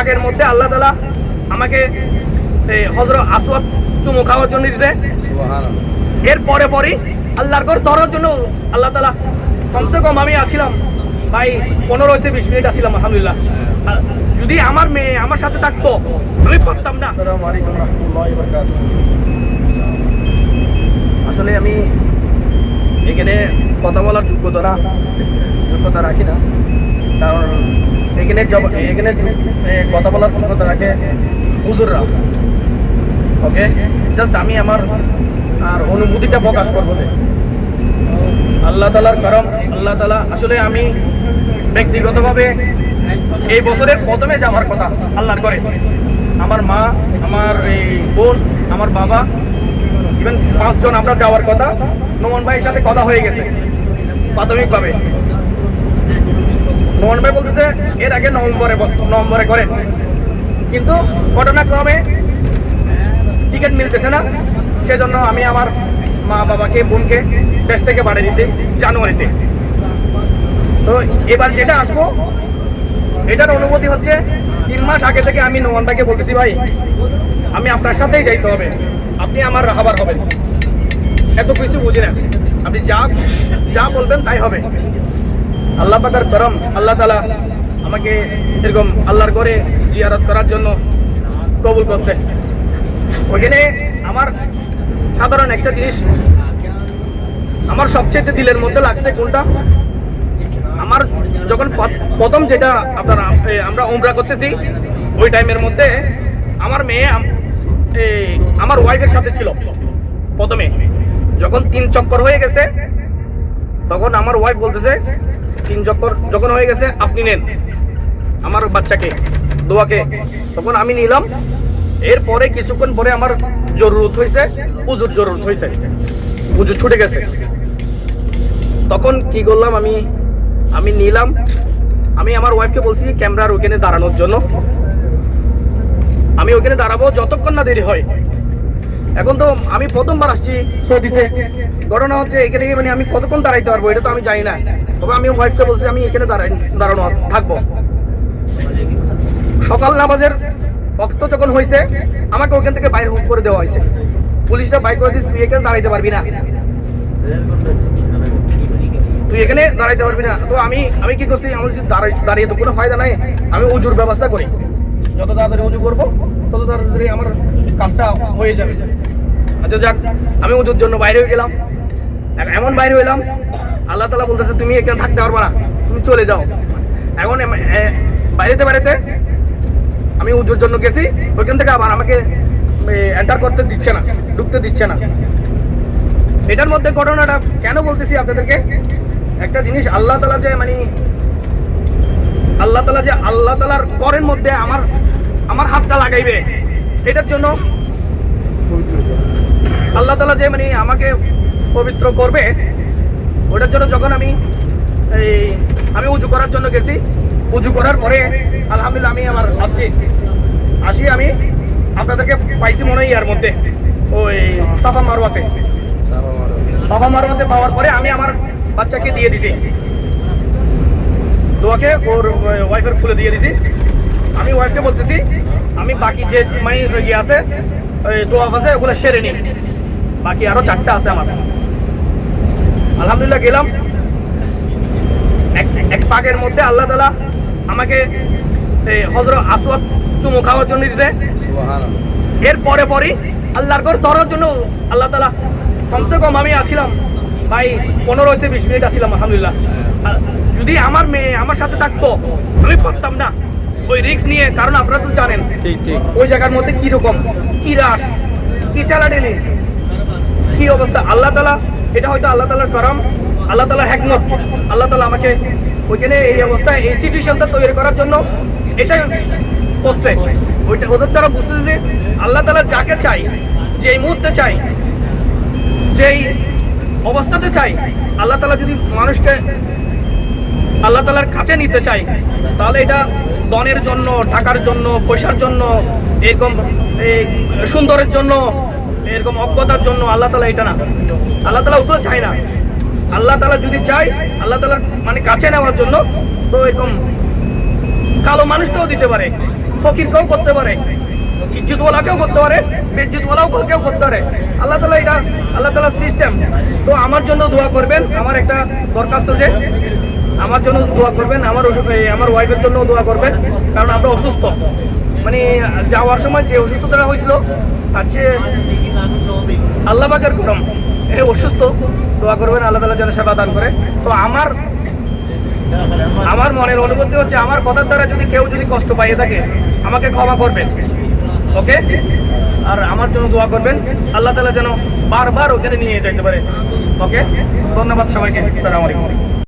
পাকের মধ্যে আল্লাহ তালা আমাকে হজরত আসওয়াদ চুমু খাওয়ার জন্য দিছে এর পরে পরে আল্লাহর ঘর ধরার জন্য আল্লাহ তালা কমসে কম আমি আছিলাম ভাই পনেরো হচ্ছে বিশ মিনিট আসছিলাম আলহামদুলিল্লাহ। যদি আমার মেয়ে আমার সাথে থাকতো আমি পারতাম না। আসলে আমি এখানে কথা বলার যোগ্যতা না যোগ্যতা রাখি না। কারণ এখানে এখানে কথা বলার যোগ্যতা রাখে হুজুররা। ওকে জাস্ট আমি আমার আর অনুভূতিটা প্রকাশ করব যে আল্লাহ তালার কারণ আল্লাহ তালা আসলে আমি ব্যক্তিগতভাবে এই বছরের প্রথমে যাওয়ার কথা আল্লাহর করে আমার মা, আমার এই বোন, আমার বাবা ইভেন পাঁচজন আমরা যাওয়ার কথা। নোমান ভাইয়ের সাথে কথা হয়ে গেছে প্রাথমিকভাবে। নোমান ভাই বলতেছে, এর আগে নভেম্বরে নভেম্বরে করে কিন্তু ঘটনাক্রমে টিকিট মিলতেছে না। সেজন্য আমি আমার মা বাবাকে, বোনকে দেশ থেকে বাড়ি দিছি জানুয়ারিতে। তো এবার যেটা আসব, এটার অনুভূতি হচ্ছে, তিন মাস আগে থেকে আমি নোমান ভাইকে বলতেছি, ভাই, আমি আপনার সাথেই যাইতে হবে। আপনি আমার রাখাবার হবেন। এত কিছু বুঝি না। আপনি যা যা বলবেন তাই হবে। আল্লাহ পাকার করম, আল্লাহ তালা আমাকে এরকম আল্লাহর করে জিয়ারত করার জন্য কবুল করছে। ওইখানে আমার সাধারণ একটা জিনিস, আমার সবচেয়ে দিলের মধ্যে লাগছে কোনটা? আমার যখন প্রথম যেটা আপনারা আমরা উমরা করতেছি, ওই টাইমের মধ্যে আমার মেয়ে আম- আমার ওয়াইফের সাথে ছিল প্রথমে। যখন তিন চক্কর হয়ে গেছে তখন আমার ওয়াইফ বলতেছে তিন চক্কর যখন হয়ে গেছে, আপনি নেন। আমার বাচ্চাকে, দোয়াকে। তখন আমি নিলাম। এরপরে কিছুক্ষণ পরে আমার জরুরত হয়েছে, উজুর জরুরত হয়েছে। উজু ছুটে গেছে। তখন কি করলাম আমি? আমি নিলাম। আমি আমার ওয়াইফকে বলছি, ক্যামেরার ওখানে দাঁড়ানোর জন্য। আমি ওখানে দাঁড়াবো যতক্ষণ না দেরি হয়। এখন তো আমি প্রথমবার আসছি সৌদিতে। ঘটনা হচ্ছে, এখানে মানে আমি কতক্ষণ দাঁড়াইতে পারব, এটা তো আমি জানি না। তবে আমি ওয়াইফকে বলছি, আমি এখানে দাঁড়াই দাঁড়ানো থাকব। সকাল নামাজের বক্ত যখন হয়েছে আমাকে ওখান থেকে বাইরে হুক করে দেওয়া হয়েছে পুলিশরা বাইক করে দিস তুই এখানে দাঁড়াইতে পারবি না। তুই এখানে দাঁড়াইতে পারবি না। তো আমি আমি কি করছি, আমি দাঁড়িয়ে তো কোনো ফায়দা নাই। আমি উজুর ব্যবস্থা করি। যত তাড়াতাড়ি উজু করব, তত তাড়াতাড়ি আমার কাজটা হয়ে যাবে। আচ্ছা যাক, আমি উজুর জন্য বাইরে হয়ে গেলাম। এমন বাইরে হইলাম, আল্লাহ তালা বলতেছে, তুমি এখানে থাকতে পারবা না, তুমি চলে যাও। এখন বাইরেতে বাইরেতে আমি উজুর জন্য গেছি, ওইখান থেকে আবার আমাকে এন্টার করতে দিচ্ছে না, ঢুকতে দিচ্ছে না। এটার মধ্যে ঘটনাটা কেন বলতেছি আপনাদেরকে? একটা জিনিস আল্লাহ তালা যে মানে আল্লাহ তালা যে, আল্লাহ তালার করের মধ্যে আমার আমার হাতটা লাগাইবে, এটার জন্য আল্লাহ তালা যে মানে আমাকে পবিত্র করবে, ওটার জন্য যখন আমি এই, আমি উজু করার জন্য গেছি, উজু করার পরে আলহামদুলিল্লাহ আমি আমার আসছি আসি, আমি আপনাদেরকে পাইছি মনে হয় ইয়ার মধ্যে, ওই সাফা মারোয়াতে সাফা মারোয়াতে পাওয়ার পরে আমি আমার বাচ্চাকে দিয়ে দিছি। দোয়াকে ওর ওয়াইফের খুলে দিয়ে দিছি। আমি ওয়াইফকে বলতেছি, আমি বাকি যে মানে ইয়ে আছে দোয়া আছে, ওগুলো সেরে নিই। বাকি আরও চারটা আছে আমার আলহামদুলিল্লাহ গেলাম। এক এক পাকের মধ্যে আল্লাহ তালা আমাকে হজরত আসওয়াদ চুমু খাওয়ার জন্য দিছে এর পরে পরে আল্লাহর ঘর ধরার জন্য আল্লাহ তালা কমসে কম আমি আছিলাম ভাই পনেরো হচ্ছে বিশ মিনিট আসছিলাম আলহামদুলিল্লাহ। যদি আমার মেয়ে আমার সাথে থাকতো আমি পারতাম না। ওই রিস্ক নিয়ে কারণ আপনারা তো জানেন। ওই জায়গার মধ্যে কি রকম কি রাস কি ঠেলাঠেলি। কি অবস্থা? আল্লাহ তালা এটা হয়তো আল্লাহ তালার করম, আল্লাহ তালার হ্যাকমত আল্লাহ তালা আমাকে ওইখানে এই অবস্থায়, এই সিচুয়েশনটা তৈরি করার জন্য এটা করছে। ওইটা ওদের দ্বারা বুঝতেছে যে আল্লাহ তালা যাকে চাই, যেই মুহূর্তে চাই, যেই অবস্থাতে চাই, আল্লাহ তালা যদি মানুষকে আল্লাহ তালার কাছে নিতে চাই তাহলে এটা দনের জন্য, টাকার জন্য, পয়সার জন্য, এরকম, এই সুন্দরের জন্য এরকম অজ্ঞতার জন্য আল্লাহ তালা এটা না। আল্লাহ তালা ওগুলো চায় না। আল্লাহ তালা যদি চায়, আল্লাহ তালার মানে কাছে নেওয়ার জন্য তো এরকম কালো মানুষকেও দিতে পারে, ফকিরকেও করতে পারে, ইজ্জতওয়ালাকেও করতে পারে বেজ্জতওয়ালাও কেউ করতে পারে। আল্লাহ তালা এটা, আল্লাহ তালার সিস্টেম তো আমার জন্য দোয়া করবেন, আমার একটা দরখাস্ত যে, আমার জন্য দোয়া করবেন, আমার আমার ওয়াইফের জন্য দোয়া করবেন, কারণ আমরা অসুস্থ। মানে যাওয়ার সময় যে অসুস্থতাটা হয়েছিল, তার চেয়ে আল্লাহ পাকের গরম এ অসুস্থ, দোয়া করবেন, আল্লাহ তালা যেন সেবা দান করে। তো আমার আমার মনের অনুভূতি হচ্ছে, আমার কথার দ্বারা যদি কেউ যদি কষ্ট পাইয়ে থাকে, আমাকে ক্ষমা করবেন। ওকে? আর আমার জন্য দোয়া করবেন, আল্লাহ তালা যেন বারবার ওখানে নিয়ে যাইতে পারে। ওকে? ধন্যবাদ সবাইকে। সালাম